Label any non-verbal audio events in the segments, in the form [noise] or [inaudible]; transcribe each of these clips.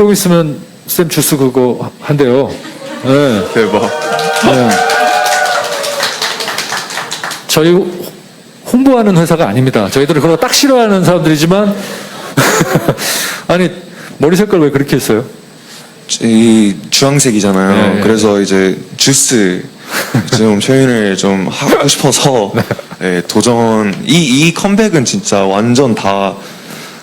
조금 있으면 쌤 주스 그거 한대요. 네. 대박. 네. 저희 홍보하는 회사가 아닙니다. 저희들은 그런 거 딱 싫어하는 사람들이지만 [laughs] 아니 머리 색깔 왜 그렇게 했어요? 이 주황색이잖아요. 네, 네. 그래서 이제 주스 좀 표현을 좀 하고 싶어서 [laughs] 네, 도전 이 이 컴백은 진짜 완전 다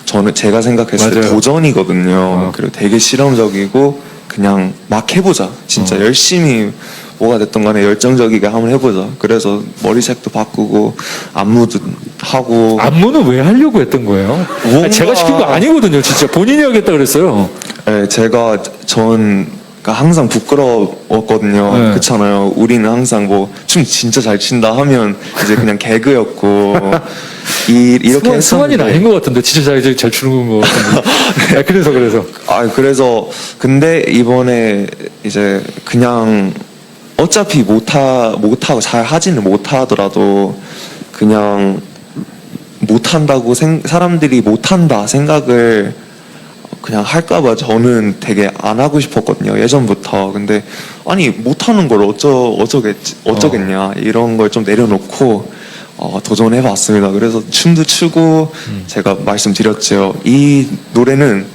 저는 제가 생각했을 때 맞아요. 도전이거든요. 어. 그리고 되게 실험적이고 그냥 막 해보자. 진짜 어. 열심히 뭐가 됐던 간에 열정적이게 한번 해보자. 그래서 머리색도 바꾸고 안무도 하고 안무는 왜 하려고 했던 거예요? 뭔가- 아니, 제가 시킨 거 아니거든요. 진짜 본인이 하겠다 그랬어요. 네, 제가 전 그러니까 항상 부끄러웠거든요. 네. 그렇잖아요. 우리는 항상 뭐 춤 진짜 잘 춘다 하면 이제 그냥 개그였고 [laughs] 이, 이렇게 승관이는 했었는데. 아닌 것 같은데 진짜 잘, 잘 추는 것 같은데. [laughs] 아, 그래서 그래서. 아 그래서 근데 이번에 이제 그냥 어차피 못하 못하고 잘 하지는 못하더라도 그냥 못한다고 생, 사람들이 못한다 생각을 그냥 할까봐 저는 되게 안 하고 싶었거든요 예전부터. 근데 아니 못하는 걸 어쩌 어쩌겠지 어쩌겠냐 이런 걸 좀 내려놓고 어, 도전해 봤습니다. 그래서 춤도 추고 제가 말씀드렸죠. 이 노래는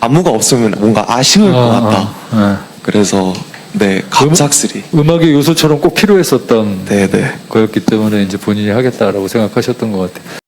안무가 없으면 뭔가 아쉬울 것 아, 같다. 아, 그래서 네 갑작스리. 네. 음악의 요소처럼 꼭 필요했었던 네네. 거였기 때문에 이제 본인이 하겠다라고 생각하셨던 것 같아요.